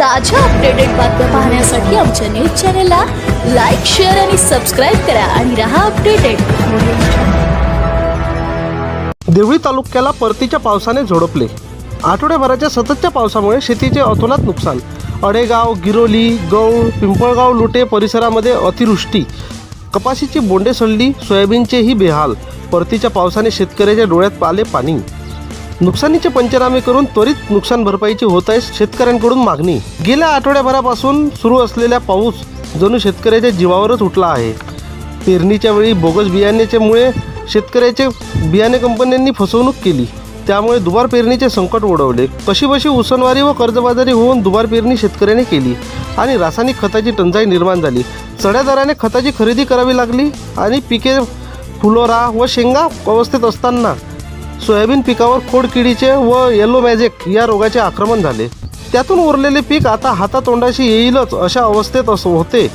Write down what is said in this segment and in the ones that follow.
ताज्या अपडेटेड बातम्या पाहण्यासाठी आमच्या न्यूज चॅनलला लाईक शेअर आणि सबस्क्राईब करा आणि रहा अपडेटेड देवळी तालुक्याला परतीच्या पावसाने झोडपले. आठवड्याभराच्या सततच्या पावसामुळे शेतीचे अतोनात नुकसान. अडेगाव गिरोली गौळ पिंपळगाव लुटे परिसरामध्ये अतिवृष्टी. कपाशीची बोंडे सडली सोयाबीनचेही बेहाल. परतीच्या पावसाने शेतकऱ्याच्या डोळ्यात आले पाणी. नुकसानीचे पंचनामे करून त्वरित नुकसान भरपाईची होत आहे शेतकऱ्यांकडून मागणी. गेल्या आठवड्याभरापासून सुरू असलेला पाऊस जणू शेतकऱ्याच्या जीवावरच उठला आहे. पेरणीच्या वेळी बोगस बियाण्याच्यामुळे शेतकऱ्याचे बियाणे कंपन्यांनी फसवणूक केली. त्यामुळे दुबार पेरणीचे संकट ओढवले. कशीबशी उसनवारी व कर्जबाजारी होऊन दुबार पेरणी शेतकऱ्याने केली आणि रासायनिक खताची टंचाई निर्माण झाली. चढ्या दराने खताची खरेदी करावी लागली आणि पिके फुलोरा व शेंगा अवस्थेत असताना सोयाबीन पिकावर खोडकिडीचे व येलो मॅजिक या रोगाचे आक्रमण झाले. त्यातून उरलेले पीक आता हातातोंडाशी येईलच अशा अवस्थेत असं होते.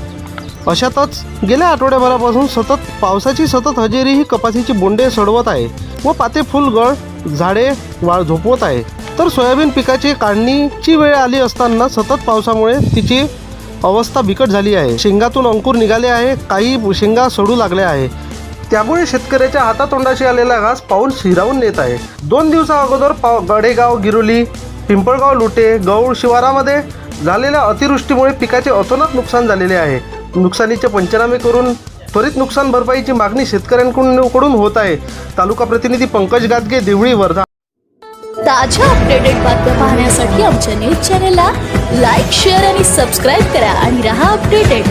अशातच गेल्या आठवड्याभरापासून सतत पावसाची सतत हजेरी ही कपाशीची बोंडे सडवत आहे व पाते फुलगळ झाडे वाळ झोपवत आहे. तर सोयाबीन पिकाची काढणीची वेळ आली असताना सतत पावसामुळे तिची अवस्था बिकट झाली आहे. शेंगातून अंकुर निघाले आहे. काही शेंगा सडू लागल्या आहे. त्यामुळे शेतकऱ्याच्या हातातोंडाशी आलेला घास पाऊल शिरावून नेत आहे. दोन दिवसा अगोदर पाव गडेगाव गिरोली पिंपळगाव लुटे गौळ शिवारामध्ये झालेल्या अतिवृष्टीमुळे पिकाचे अतोनात नुकसान झालेले आहे. नुकसानीचे पंचनामे करून त्वरित नुकसान भरपाईची मागणी शेतकऱ्यांकडून होत आहे. तालुका प्रतिनिधी पंकज गादगे देवळी वर्धा. ताज्या अपडेटेड बातम्या पाहण्यासाठी आमच्या न्यूज चॅनेलला लाईक शेअर आणि सबस्क्राईब करा आणि रहा अपडेटेड